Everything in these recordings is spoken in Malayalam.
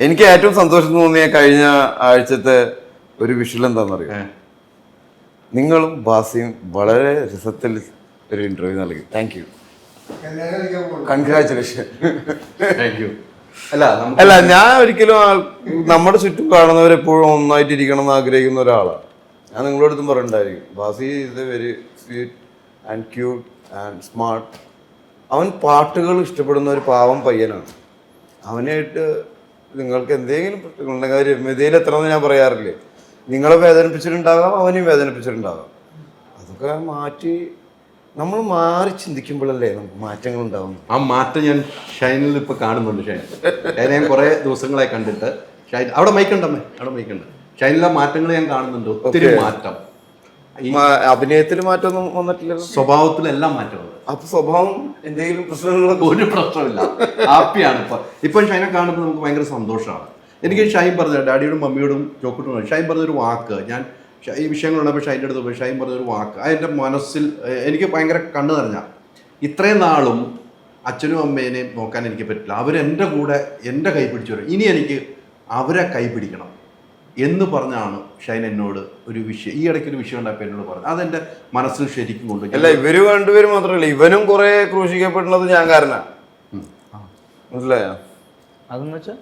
എനിക്ക് ഏറ്റവും സന്തോഷം തോന്നിയ കഴിഞ്ഞ ആഴ്ചത്തെ ഒരു വിഷയം എന്താണെന്നറിയാം? നിങ്ങളും ബാസിയും വളരെ രസത്തിൽ ഒരു ഇന്റർവ്യൂ നൽകി. Thank you congratulation thank you അല്ല അല്ല ഞാൻ ഒരിക്കലും നമ്മുടെ ചുറ്റും കാണുന്നവരെപ്പോഴും ഒന്നായിട്ട് ഇരിക്കണം എന്ന് ആഗ്രഹിക്കുന്ന ഒരാളാണ് ഞാൻ നിങ്ങളോട് പറഞ്ഞിട്ടുണ്ടായിരിക്കും ബാസി ഇത് very sweet and cute and smart അവൻ പാട്ടുകൾ ഇഷ്ടപ്പെടുന്ന ഒരു പാവം പയ്യനാണ്. അവനായിട്ട് നിങ്ങൾക്ക് എന്തെങ്കിലും പ്രശ്നങ്ങളുണ്ടെങ്കിൽ അത് രമ്യതയിൽ എത്തണമെന്ന് ഞാൻ പറയാറില്ലേ? നിങ്ങളെ വേദനിപ്പിച്ചിട്ടുണ്ടാകാം അവനെയും വേദനിപ്പിച്ചിട്ടുണ്ടാകാം. അതൊക്കെ മാറ്റി നമ്മൾ മാറി ചിന്തിക്കുമ്പോഴല്ലേ നമുക്ക് മാറ്റങ്ങൾ ഉണ്ടാവുന്നു ആ മാറ്റം ഞാൻ ഷൈനിൽ ഇപ്പൊ കാണുന്നുണ്ട് ഷൈൻ. ഷൈനെ ഞാൻ കുറെ ദിവസങ്ങളായി കണ്ടിട്ട് ഷൈൻ അവിടെ മൈക്കുണ്ടമ്മേ അവിടെ മൈക്കുണ്ട് ഷൈനിലെ മാറ്റങ്ങൾ ഞാൻ കാണുന്നുണ്ട് ഒത്തിരി മാറ്റം. അഭിനയത്തിൽ മാറ്റമൊന്നും വന്നിട്ടില്ല സ്വഭാവത്തിലെല്ലാം മാറ്റമുണ്ട് അപ്പൊ സ്വഭാവം എന്തെങ്കിലും പ്രശ്നങ്ങളൊക്കെ ഒരു പ്രശ്നമില്ല ഹാപ്പിയാണ് ഇപ്പൊ. ഇപ്പൊ ഷൈനെ കാണുമ്പോൾ നമുക്ക് ഭയങ്കര സന്തോഷമാണ്. എനിക്ക് ഷൈൻ പറഞ്ഞ ഡാഡിയോടും മമ്മിയോടും ചോക്കൂട്ടും ഷൈൻ പറഞ്ഞൊരു വാക്ക്. ഞാൻ ഈ വിഷയങ്ങളുണ്ടപ്പോൾ ഷൈന്റെ അടുത്ത് പോയി ഷൈൻ പറഞ്ഞൊരു വാക്ക്. അതെന്റെ മനസ്സിൽ എനിക്ക് ഭയങ്കര കണ്ണു നിറഞ്ഞ. ഇത്രയും നാളും അച്ഛനും അമ്മേനെയും നോക്കാൻ എനിക്ക് പറ്റില്ല. അവരെന്റെ കൂടെ എന്റെ കൈ പിടിച്ചു വരും. ഇനി എനിക്ക് അവരെ കൈ പിടിക്കണം. എന്ന് പറഞ്ഞാണ് ഷൈൻ എന്നോട് ഒരു വിഷയം ഈ ഇടയ്ക്ക് ഒരു വിഷയം ഉണ്ടായപ്പോൾ എന്നോട് പറഞ്ഞു അതെന്റെ മനസ്സിൽ ശരിക്കും കൊണ്ട് അല്ല ഇവർ രണ്ടുപേരും മാത്രമല്ല. ഇവനും കുറെ ക്രൂശിക്കപ്പെടുന്നത് ഞാൻ കാരണ. മനസ്സിലായോ? അതെന്ന് വെച്ചാൽ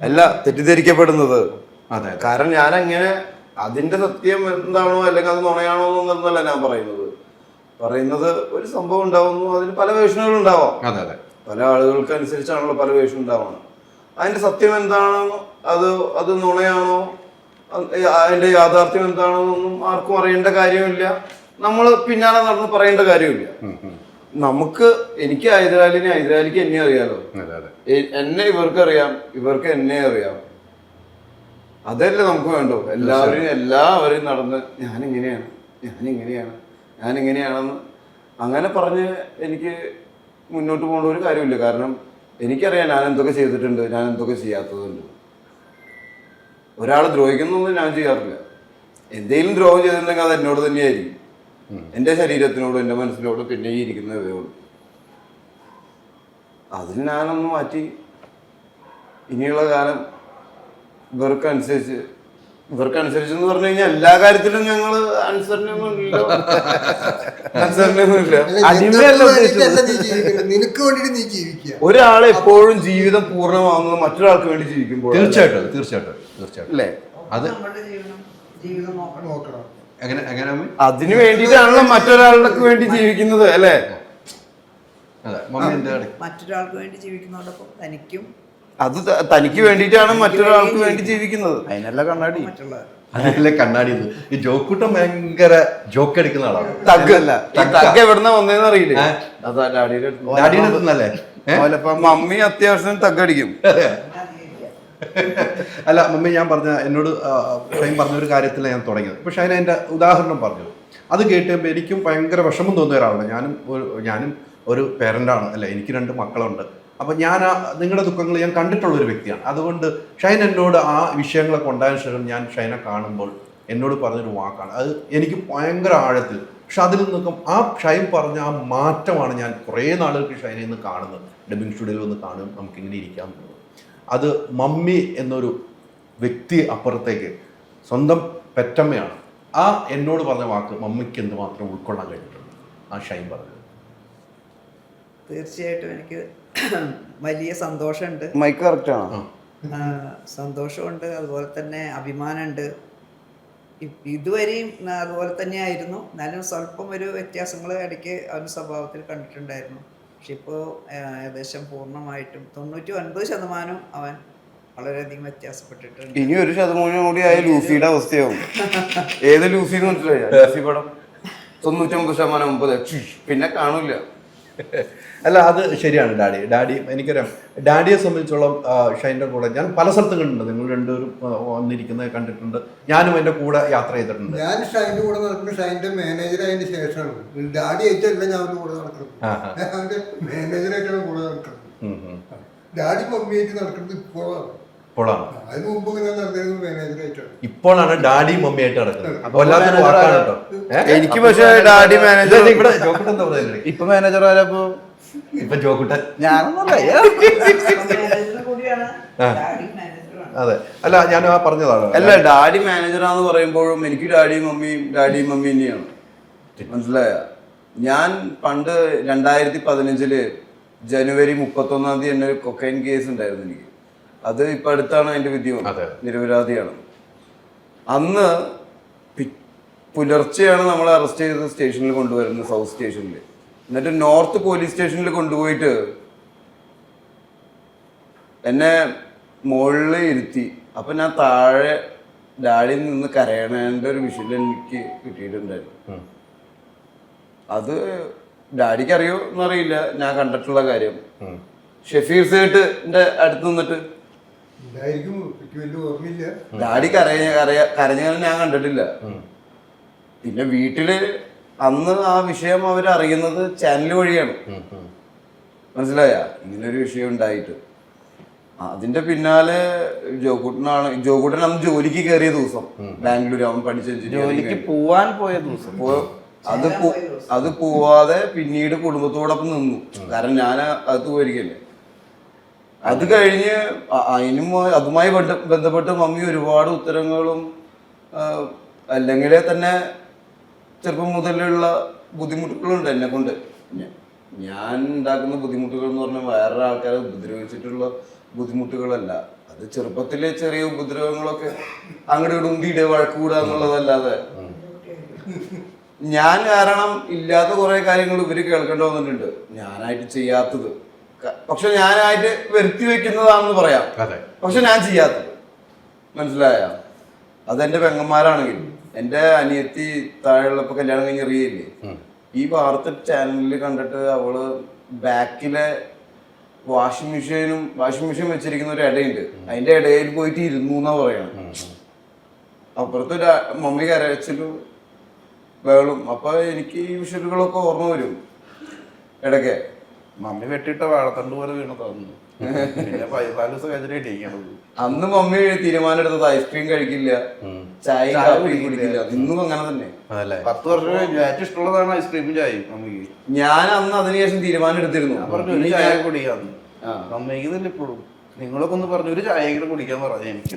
അല്ല തെറ്റിദ്ധരിക്കപ്പെടുന്നത്. അതെ അതെ. കാരണം ഞാൻ അങ്ങനെ അതിന്റെ സത്യം എന്താണോ അല്ലെങ്കിൽ അത് നുണയാണോ എന്നല്ല ഞാൻ പറയുന്നത്. പറയുന്നത് ഒരു സംഭവം ഉണ്ടാവുന്നു. അതിന് പല വേഷനുകൾ ഉണ്ടാവാം. അതെ അതെ. പല ആളുകൾക്ക് അനുസരിച്ചാണല്ലോ പല വേഷം ഉണ്ടാവുന്നത്. അതിന്റെ സത്യം എന്താണോ അത് അത് നുണയാണോ അതിന്റെ യാഥാർത്ഥ്യം എന്താണെന്നൊന്നും ആർക്കും അറിയേണ്ട കാര്യമില്ല. നമ്മൾ പിന്നാലെ നടന്ന് പറയേണ്ട കാര്യമില്ല. നമുക്ക് എനിക്ക് ഹൈദരാലിനെ ഹൈദരാലിക്ക് എന്നെ അറിയാലോ? എന്നെ ഇവർക്ക് അറിയാം ഇവർക്ക് എന്നെ അറിയാം. അതല്ലേ നമുക്ക് വേണ്ടോ? എല്ലാവരും എല്ലാവരും നടന്ന് ഞാൻ ഇങ്ങനെയാണ് ഞാൻ ഇങ്ങനെയാണ് ഞാൻ ഇങ്ങനെയാണെന്ന് അങ്ങനെ പറഞ്ഞ് എനിക്ക് മുന്നോട്ട് പോകേണ്ട ഒരു കാര്യമില്ല. കാരണം എനിക്കറിയാം ഞാൻ എന്തൊക്കെ ചെയ്തിട്ടുണ്ട് ഞാൻ എന്തൊക്കെ ചെയ്യാത്തതുണ്ട്. ഒരാളെ ദ്രോഹിക്കുന്നൊന്നും ഞാൻ ചെയ്യാറില്ല. എന്തെങ്കിലും ദ്രോഹം ചെയ്തിട്ടുണ്ടെങ്കിൽ അത് എന്നോട് തന്നെയായിരിക്കും. എന്റെ ശരീരത്തിനോടും എന്റെ മനസ്സിനോടും പിന്നെ ഈ ഇരിക്കുന്നതേ ഉള്ളൂ. അതിൽ ഞാനൊന്ന് മാറ്റി. ഇനിയുള്ള കാലം ഇവർക്കനുസരിച്ച് ഇവർക്കനുസരിച്ച് എന്ന് പറഞ്ഞു കഴിഞ്ഞാൽ എല്ലാ കാര്യത്തിലും ഞങ്ങൾ നിനക്ക് വേണ്ടിട്ട് നീ ജീവിക്കുക. ഒരാൾ എപ്പോഴും ജീവിതം പൂർണമാവുന്നത് മറ്റൊരാൾക്ക് വേണ്ടി ജീവിക്കുമ്പോൾ തീർച്ചയായിട്ടും തീർച്ചയായിട്ടും തീർച്ചയായിട്ടും. അല്ലേ? അത്? അതിന് വേണ്ടിയിട്ടാണല്ലോ മറ്റൊരാൾക്ക് വേണ്ടി ജീവിക്കുന്നത് അല്ലേ? മറ്റൊരാൾക്ക് വേണ്ടി ജീവിക്കുന്നതോടൊപ്പം തനിക്കും അത് തനിക്ക് വേണ്ടിയിട്ടാണ് മറ്റൊരാൾക്ക് വേണ്ടി ജീവിക്കുന്നത്. അതിനല്ല കണ്ണാടി. അതിനല്ല കണ്ണാടി ഇത്. ഈ ജോക്കൂട്ടം ഭയങ്കര ജോക്ക് അടിക്കുന്ന ആളാണ്. തഗ്ഗല്ല എവിടുന്ന വന്നേന്ന് അറിയില്ലേ? ഏ? ഡാഡിയുടെ മമ്മി അത്യാവശ്യം തഗ്ഗടിക്കും അല്ല മമ്മി ഞാൻ പറഞ്ഞ എന്നോട് ഷൈൻ പറഞ്ഞ ഒരു കാര്യത്തിലാണ് ഞാൻ തുടങ്ങിയത്. പക്ഷെ അതിന് എന്റെ ഉദാഹരണം പറഞ്ഞു. അത് കേട്ടുമ്പോൾ എനിക്കും ഭയങ്കര വിഷമം തോന്നിയ ഒരാളാണ്. ഞാനും ഒരു ഞാനും ഒരു പേരന്റാണ് അല്ലെ എനിക്ക് രണ്ട് മക്കളുണ്ട്. അപ്പം ഞാൻ നിങ്ങളുടെ ദുഃഖങ്ങൾ ഞാൻ കണ്ടിട്ടുള്ള ഒരു വ്യക്തിയാണ്. അതുകൊണ്ട് ഷൈൻ എന്നോട് ആ വിഷയങ്ങളൊക്കെ ഉണ്ടായതിനു ശേഷം ഞാൻ ഷൈനെ കാണുമ്പോൾ എന്നോട് പറഞ്ഞൊരു വാക്കാണ്. അത് എനിക്ക് ഭയങ്കര ആഴത്തിൽ പക്ഷെ അതിൽ നിന്നൊക്കെ ആ ഷൈൻ പറഞ്ഞ ആ മാറ്റമാണ് ഞാൻ കുറേ നാളുകൾക്ക് ഷൈനെ ഇന്ന് കാണുന്നത്. ഡബിങ് സ്റ്റുഡിയോയിൽ വന്ന് കാണും നമുക്കിങ്ങനെ ഇരിക്കാൻ പോകുന്നത് അത് മമ്മി എന്നൊരു വ്യക്തി അപ്പുറത്തേക്ക് സ്വന്തം പെറ്റമ്മയാണ്. ആ എന്നോട് പറഞ്ഞ വാക്ക് മമ്മിക്ക് എന്തുമാത്രം ഉൾക്കൊള്ളാൻ കഴിഞ്ഞിട്ടുണ്ട്? ആ ഷൈൻ പറഞ്ഞത്. തീർച്ചയായിട്ടും എനിക്ക് വലിയ സന്തോഷമുണ്ട്. മൈക്ക് കറക്റ്റ് ആണോ? സന്തോഷമുണ്ട്. അതുപോലെ തന്നെ അഭിമാനമുണ്ട്. ഇതുവരെയും അതുപോലെ തന്നെ ആയിരുന്നു എന്നാലും സ്വല്പം ഒരു വ്യത്യാസങ്ങൾ ഇടയ്ക്ക് അവന്റെ സ്വഭാവത്തിൽ കണ്ടിട്ടുണ്ടായിരുന്നു. പക്ഷെ ഇപ്പോൾ ഏകദേശം പൂർണമായിട്ടും തൊണ്ണൂറ്റി ഒൻപത് ശതമാനം അവൻ വളരെയധികം വ്യത്യാസപ്പെട്ടിട്ടുണ്ട്. ഇനി ഒരു ശതമാനം കൂടി ആയ ലൂസിയുടെ അവസ്ഥയാവും. ഏത് ലൂസി എന്ന് മനസ്സിലായി? ലൂസി പടം തൊണ്ണൂറ്റൊമ്പത് ശതമാനം ഒമ്പത്. പിന്നെ കാണൂല അല്ല അത് ശരിയാണ് ഡാഡി. ഡാഡി എനിക്കറിയാം. ഡാഡിയെ സംബന്ധിച്ചോളം ഷൈന്റെ കൂടെ ഞാൻ പല സ്ഥലത്തും കണ്ടിട്ടുണ്ട് നിങ്ങൾ രണ്ടുപേരും വന്നിരിക്കുന്നത് കണ്ടിട്ടുണ്ട്. ഞാനും എന്റെ കൂടെ യാത്ര ചെയ്തിട്ടുണ്ട്. ഞാൻ ഷൈന്റെ കൂടെ നടക്കുന്ന ഷൈന്റെ മാനേജർ ആയതിനു ശേഷമാണ്. ഡാഡി ആയിട്ടല്ല ഞാൻ കൂടെ നടക്കുന്നത്. അവന്റെ മാനേജറായിട്ടാണ് കൂടെ നടക്കുന്നത്. ഡാഡി മമ്മിയായിട്ട് നടക്കുന്നത് ഇപ്പോഴാണ്. ഇപ്പോഴാണ്. ഡാഡി മമ്മി മമ്മിയായിട്ട് നടക്കുന്നത്. വല്ലാത്തൊരു വാക്കാണ് കേട്ടോ. എനിക്ക് പക്ഷേ ഡാഡി മാനേജർ ഇവിടെ ഇപ്പൊ മാനേജർ ആരാപ്പോ ഇപ്പൊ ജോക്കുട്ടൻ അതെ. അല്ല ഞാൻ ആ പറഞ്ഞതാണ്. അല്ല ഡാഡി മാനേജറാന്ന് പറയുമ്പോഴും എനിക്ക് ഡാഡിയും മമ്മിയും ഡാഡിയും മമ്മി തന്നെയാണ്. മനസ്സിലായ? ഞാൻ പണ്ട് രണ്ടായിരത്തി പതിനഞ്ചിൽ ജനുവരി മുപ്പത്തൊന്നാം തീയതി എന്നൊരു ഒരു കൊക്കൈൻ കേസ് ഉണ്ടായിരുന്നു എനിക്ക്. അത് ഇപ്പൊ അടുത്താണ് അതിന്റെ വിധി അതെ. നിരപരാധിയാണ്. അന്ന് പുലർച്ചെയാണ് നമ്മളെ അറസ്റ്റ് ചെയ്ത് സ്റ്റേഷനിൽ കൊണ്ടുവരുന്നത് സൗത്ത് സ്റ്റേഷനിൽ എന്നിട്ട് നോർത്ത് പോലീസ് സ്റ്റേഷനിൽ കൊണ്ടുപോയിട്ട് എന്നെ മുകളിൽ ഇരുത്തി. അപ്പൊ ഞാൻ താഴെ ഡാഡിയിൽ നിന്ന് കരയണേന്റെ ഒരു വിഷയം എനിക്ക് കിട്ടിയിട്ടുണ്ടായിരുന്നു. അത് ഡാഡിക്ക് അറിയോ എന്നറിയില്ല ഞാൻ കണ്ടിട്ടുള്ള കാര്യം. ഷെഫീർ സേട്ടിന്റെ അടുത്ത് നിന്നിട്ട്. ഡാഡി കരഞ്ഞ കരഞ്ഞ കരഞ്ഞാലും ഞാൻ കണ്ടിട്ടില്ല. പിന്നെ വീട്ടിൽ അന്ന് ആ വിഷയം അവർ അറിയുന്നത് ചാനൽ വഴിയാണ് മനസ്സിലായ? ഇങ്ങനെ ഒരു വിഷയം ഉണ്ടായിട്ട്. അതിന്റെ പിന്നാലെ ജോകുട്ടനാണ് ജോകുട്ടൻ അന്ന് ജോലിക്ക് കയറിയ ദിവസം. ബാംഗ്ലൂർ അവൻ പഠിച്ച ജോലിക്ക് പോവാൻ പോയ ദിവസം. അത് അത് പോവാതെ പിന്നീട് കുടുംബത്തോടൊപ്പം നിന്നു. കാരണം ഞാൻ അത് പോയിരിക്കല്ലേ. അത് കഴിഞ്ഞ് അതിനും അതുമായി ബന്ധപ്പെട്ട് മമ്മി ഒരുപാട് ഉത്തരങ്ങളും അല്ലെങ്കിൽ തന്നെ ചെറുപ്പം മുതലുള്ള ബുദ്ധിമുട്ടുകളുണ്ട് എന്നെ കൊണ്ട്. ഞാൻ ഉണ്ടാക്കുന്ന ബുദ്ധിമുട്ടുകൾ എന്ന് പറഞ്ഞാൽ വേറെ ആൾക്കാരെ ഉപദ്രവിച്ചിട്ടുള്ള ബുദ്ധിമുട്ടുകളല്ല. അത് ചെറുപ്പത്തിലെ ചെറിയ ഉപദ്രവങ്ങളൊക്കെ അങ്ങോട്ട് ഉന്തിയിടുക വഴക്കൂടുക എന്നുള്ളതല്ലാതെ. ഞാൻ കാരണം ഇല്ലാത്ത കുറെ കാര്യങ്ങൾ ഇവർ കേൾക്കേണ്ടി വന്നിട്ടുണ്ട്. ഞാനായിട്ട് ചെയ്യാത്തത്. പക്ഷെ ഞാനായിട്ട് വരുത്തി വെക്കുന്നതാണെന്ന് പറയാം. അതെ. പക്ഷെ ഞാൻ ചെയ്യാത്തത്. മനസ്സിലായ? അതെന്റെ പെങ്ങന്മാരാണെങ്കിൽ. എന്റെ അനിയത്തി താഴെയുള്ളപ്പോ കല്യാണം കഴിഞ്ഞ് അറിയില്ലേ ഈ വാർത്ത ചാനലിൽ കണ്ടിട്ട് അവൾ ബാക്കിലെ വാഷിംഗ് മെഷീനും വാഷിംഗ് മെഷീൻ വെച്ചിരിക്കുന്ന ഒരു ഇടയുണ്ട് അതിന്റെ ഇടയിൽ പോയിട്ട് ഇരുന്നു എന്നാ പറയണം അപ്പുറത്ത് ഒരു മമ്മി കരച്ചിട്ട് വേളും അപ്പൊ എനിക്ക് ഈ വിഷയങ്ങളൊക്കെ ഓർമ്മ വരും. ഇടയ്ക്ക് മമ്മി വെട്ടിട്ട വാഴത്തണ്ട് പോലെ വീണ് തന്നു പിന്നെ പതിനാല് ദിവസം കഴിഞ്ഞിട്ട് ഇടിക്കണത് അന്ന് മമ്മി തീരുമാനം എടുത്തത് ഐസ്ക്രീം കഴിക്കില്ല ചായ ചായ കാപ്പി കുടിക്കില്ല. ഇന്നും അങ്ങനെ തന്നെ. പത്ത് വർഷം കഴിഞ്ഞു ഏറ്റവും ഇഷ്ടമുള്ളതാണ് ഐസ്ക്രീമും ചായയും മമ്മിക്ക്. ഞാൻ അന്ന് അതിനുശേഷം തീരുമാനം എടുത്തിരുന്നു. പറഞ്ഞു ഒരു ചായ കുടിക്കാന്ന് മമ്മിക്ക് തന്നെ ഇപ്പോഴും. നിങ്ങളൊക്കെ ഒന്ന് പറഞ്ഞു ഒരു ചായയെങ്കിലും കുടിക്കാൻ പറഞ്ഞു എനിക്ക്